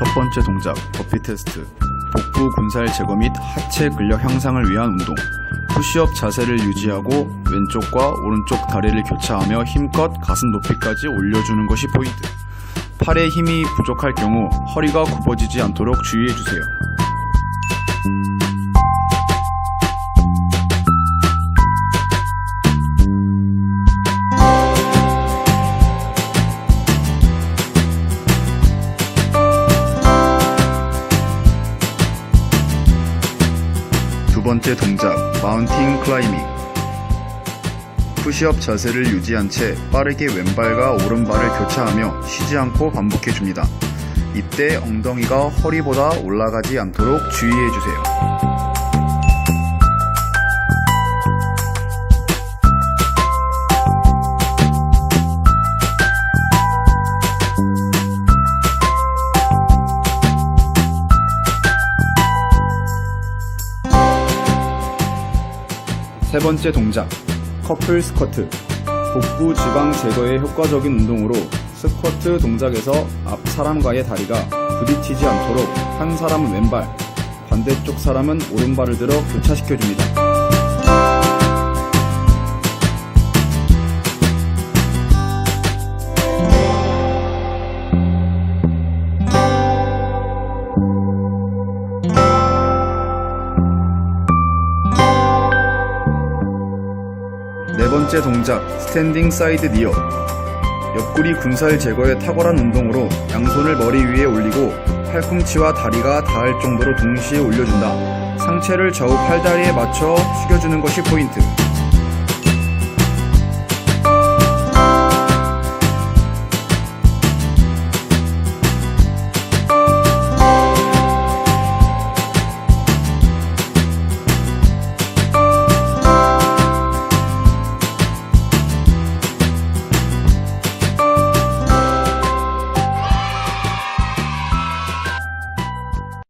첫 번째 동작, 버피 테스트. 복부 군살 제거 및 하체 근력 향상을 위한 운동. 푸시업 자세를 유지하고 왼쪽과 오른쪽 다리를 교차하며 힘껏 가슴 높이까지 올려주는 것이 포인트. 팔에 힘이 부족할 경우 허리가 굽어지지 않도록 주의해주세요. 번째 동작, 마운틴 클라이밍. 푸시업 자세를 유지한 채 빠르게 왼발과 오른발을 교차하며 쉬지 않고 반복해 줍니다. 이때 엉덩이가 허리보다 올라가지 않도록 주의해 주세요. 세 번째 동작, 커플 스쿼트. 복부 지방 제거에 효과적인 운동으로 스쿼트 동작에서 앞 사람과의 다리가 부딪히지 않도록 한 사람은 왼발, 반대쪽 사람은 오른발을 들어 교차시켜줍니다. 네 번째 동작, 스탠딩 사이드 니어. 옆구리 군살 제거에 탁월한 운동으로 양손을 머리 위에 올리고 팔꿈치와 다리가 닿을 정도로 동시에 올려준다. 상체를 좌우 팔다리에 맞춰 숙여주는 것이 포인트.